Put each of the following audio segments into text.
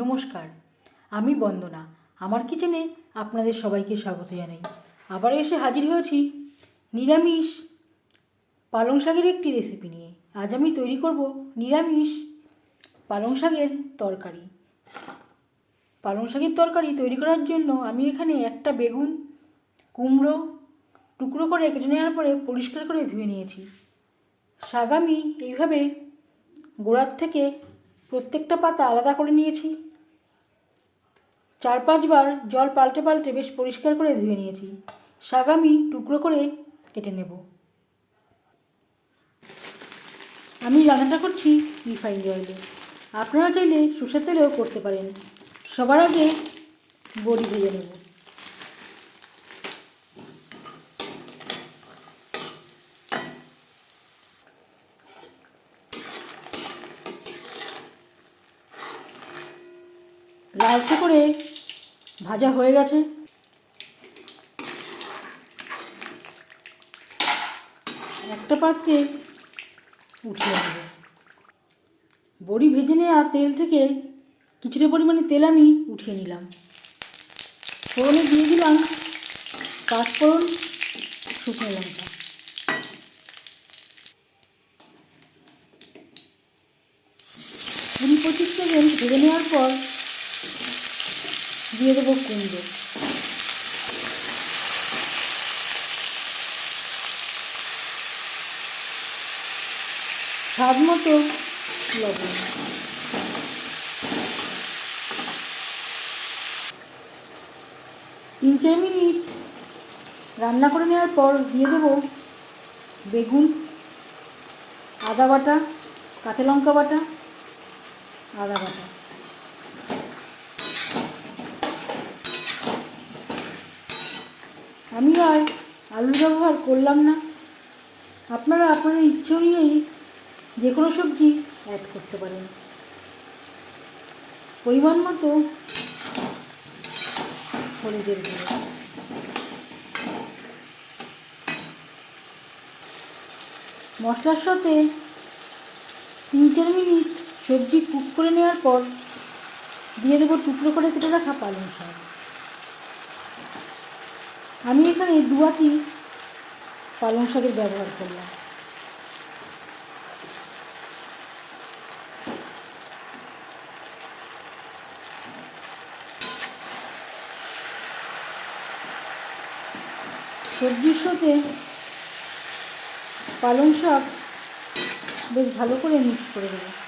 নমস্কার, আমি বন্দনা। আমার কিচেনে আপনাদের সবাইকে স্বাগত জানাই। আবার এসে হাজির হয়েছি নিরামিষ পালং শাকের একটি রেসিপি নিয়ে। আজ আমি তৈরি করব নিরামিষ পালং শাকের তরকারি। পালং শাকের তরকারি তৈরি করার জন্য আমি এখানে একটা বেগুন কুমড়ো টুকরো করে কেটে নেওয়ার পরে পরিষ্কার করে ধুয়ে নিয়েছি। শাক আমি এইভাবে গোড়ার থেকে প্রত্যেকটা পাতা আলাদা করে নিয়েছি। চার পাঁচবার জল পাল্টে পাল্টে বেশ পরিষ্কার করে ধুয়ে নিয়েছি। শাক আমি টুকরো করে কেটে নেব। আমি রান্নাটা করছি রিফাইন অয়েলে। আপনারা চাইলে সর্ষের তেলেও করতে পারেন। সবার আগে বড়ি ভেজে নেব। লালচে করে ভাজা হয়ে গেছে। একটা পাত্রে উঠিয়ে নেব। বড়ি ভেজে নেওয়া তেল থেকে কিছুটা পরিমাণে তেল আমি উঠিয়ে নিলাম। ফোড়নে দিয়ে দিলাম পাঁচফোড়ন শুকনো লঙ্কা। কুড়ি পঁচিশ সেকেন্ড ভেজে নেওয়ার পর দিয়ে দেবো কুমড়ো। স্বাদ মতো লবণ। তিন চার মিনিট রান্না করে নেওয়ার পর দিয়ে দেবো বেগুন, আদা বাটা, কাঁচা লঙ্কা বাটা, আদা বাটা। আমি আর আলু ব্যবহার করলাম না। আপনারা আপনাদের ইচ্ছে অনুযায়ী যে কোনো সবজি অ্যাড করতে পারেন। পরিমাণ মতো গুঁড়ো মশলার সাথে তিন চার মিনিট সবজি কুক করে নেওয়ার পর দিয়ে দেবো টুকরো করে কেটে রাখা পালং শাক। আমি এখানে দুয়াটি পালং শাকের ব্যবহার করলাম। সবজির সাথে পালং শাক বেশ ভালো করে মিক্স করে দেবো।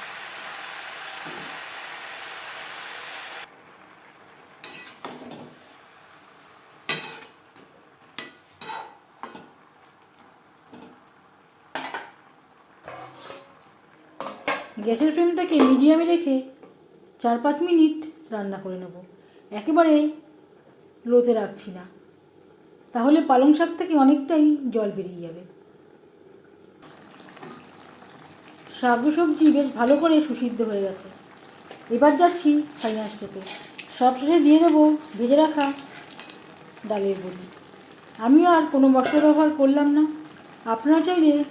গ্যাসের ফ্লেমটাকে মিডিয়ামে রেখে চার পাঁচ মিনিট রান্না করে নেব। একেবারে লোতে রাখছি না। তাহলে পালং শাক থেকে অনেকটাই জল বেরিয়ে যাবে। শাক সবজি বেশ ভালো করে সুসিদ্ধ হয়ে গেছে। এবার যাচ্ছি ফাইনাল স্টেপে। সবশেষে দিয়ে দেবো ভেজে রাখা ডালের বড়ি। আমি আর কোনো মশলা ব্যবহার করলাম না। আপনারা চাইলে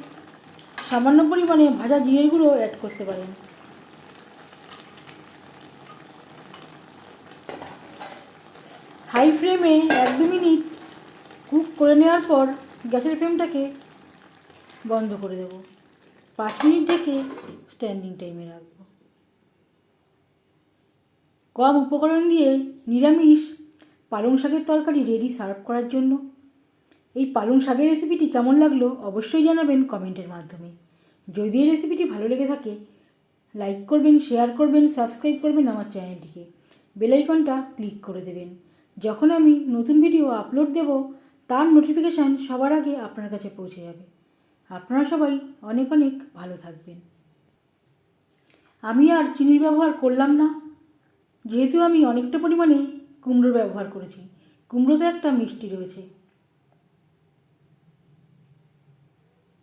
সামান্য পরিমাণে ভাজা গুঁড়ো অ্যাড করতে পারেন। হাই ফ্লেমে এক দু মিনিট কুক করে নেওয়ার পর গ্যাসের ফ্লেমটাকে বন্ধ করে দেব। পাঁচ মিনিট থেকে স্ট্যান্ডিং টাইমে রাখব। কম উপকরণ দিয়ে নিরামিষ পালং শাকের তরকারি রেডি সার্ভ করার জন্য এই পালং শাকের রেসিপিটি কেমন লাগল অবশ্যই জানাবেন কমেন্টের মাধ্যমে। যদি এই রেসিপিটি ভালো লেগে থাকে লাইক করবেন শেয়ার করবেন সাবস্ক্রাইব করবেন আমার চ্যানেলটিকে বেলাইকনটা ক্লিক করে দেবেন। যখন আমি নতুন ভিডিও আপলোড দেব, তার নোটিফিকেশান সবার আগে আপনার কাছে পৌঁছে যাবে। আপনারা সবাই অনেক অনেক ভালো থাকবেন। আমি আর চিনির ব্যবহার করলাম না। যেহেতু আমি অনেকটা পরিমাণে কুমড়োর ব্যবহার করেছি, কুমড়োতে একটা মিষ্টি রয়েছে।